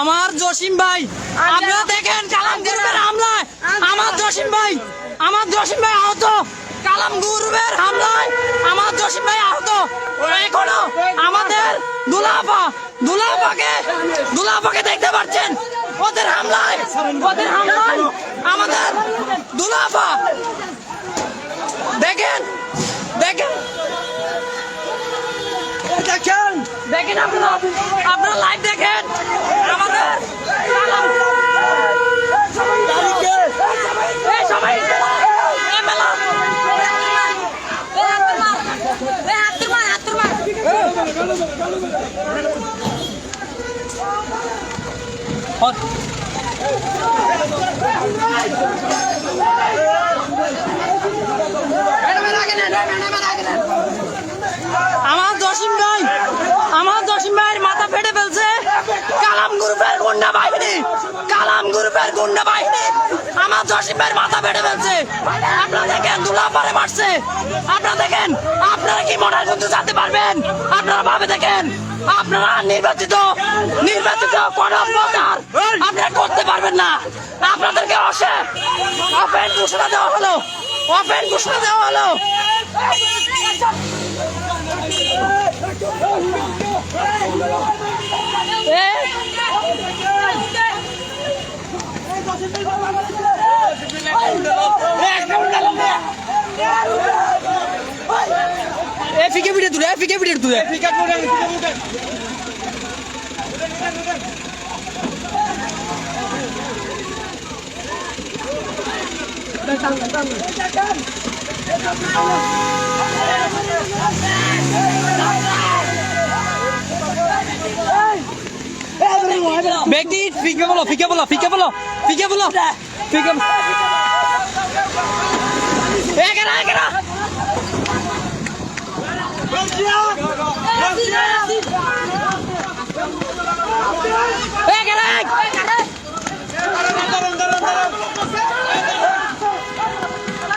আমার জসিম ভাই আপনারা দেখেন কালাম গ্রুপের হামলায়। আমার জসিম ভাই আমার জসিম ভাই আহত। কালাম গ্রুপের হামলায় আমার জসিম ভাই আহত। এখনও আমাদের দুলাফা দুলাফাকে দুলাফাকে দেখতে পাচ্ছেন। ওদের হামলায় ওদের হামলায় আমাদের দুলাফা। দেখেন দেখেন। দেখেন। দেখেন আপনারা আপনারা লাইভ দেখেন। আমাদের এই সবাই এই মেলা আমার জসিম ভাই আমার জসিম ভাইয়ের মাথা ফেটে ফেলছে কালাম গ্রুপের গুন্ডা বাহিনী কালাম গ্রুপের গুন্ডা বাহিনী আমার জসিম ভাইয়ের মাথা ফেটে ফেলছে আপনারা দেখেন দুলা পারে মারছে আপনারা দেখেন আপনারা কি মনের কিন্তু জানতে পারবেন আপনারা ভাবে দেখেন আপনারা নির্বাচিত নির্বাচিত কোন প্রচার আপনারা করতে পারবেন না আপনাদেরকে অসে অপেন ঘোষণা দেওয়া হলো অপেন ঘোষণা দেওয়া হলো এ ফিকে পিটে তুলে এ ফিকে পিটে তুলে ব্যক্তি ফিকে বলো ফিকে বলো ফিকে বলো ফিকে বলো, ফিকে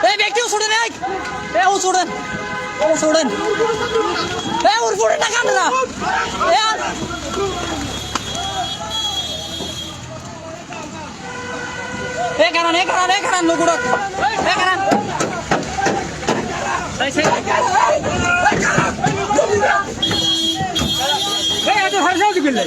এই ব্যক্তি ছুড়েন এক এ ও ছুড়েন ও ছুড়েন। এ ফুড়ে না কান্দে না এই কারণ এই কারণ এই কারণ লুকুড়ত এই কারণ। এই এত হরসাও দিবিল